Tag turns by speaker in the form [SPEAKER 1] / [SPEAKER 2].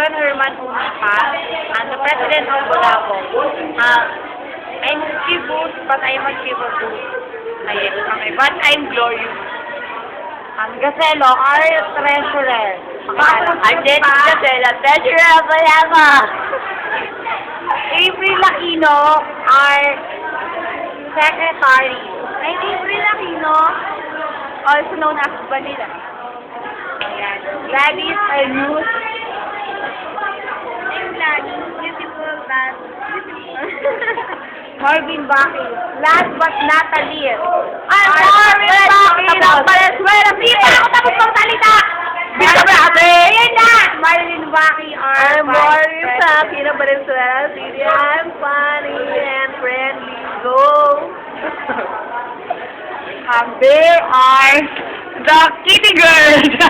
[SPEAKER 1] Aaron Herman Unipa. I'm the president of Bulabo. Uh, I'm Kibut, but I'm a Kibut. Ayun kami. But I'm glorious. Ang Gaselo, our treasurer. I'm Jenny Gaselo, treasurer of Bulabo. April Aquino, our secretary. I'm April Aquino, also known as Vanilla. Ayan. Gladys Ayus. I'm Marvin Baki. Last but not the least. Ay, Marvin Baki! Valenzuela! Hindi pa ako tapos magsalita!
[SPEAKER 2] Bisa ba, ate?
[SPEAKER 1] Ayan na! Marvin Baki, our
[SPEAKER 2] I'm sa
[SPEAKER 1] president.
[SPEAKER 2] Aquino Valenzuela. I'm funny and friendly. Go!
[SPEAKER 1] Um, they are the kitty girls.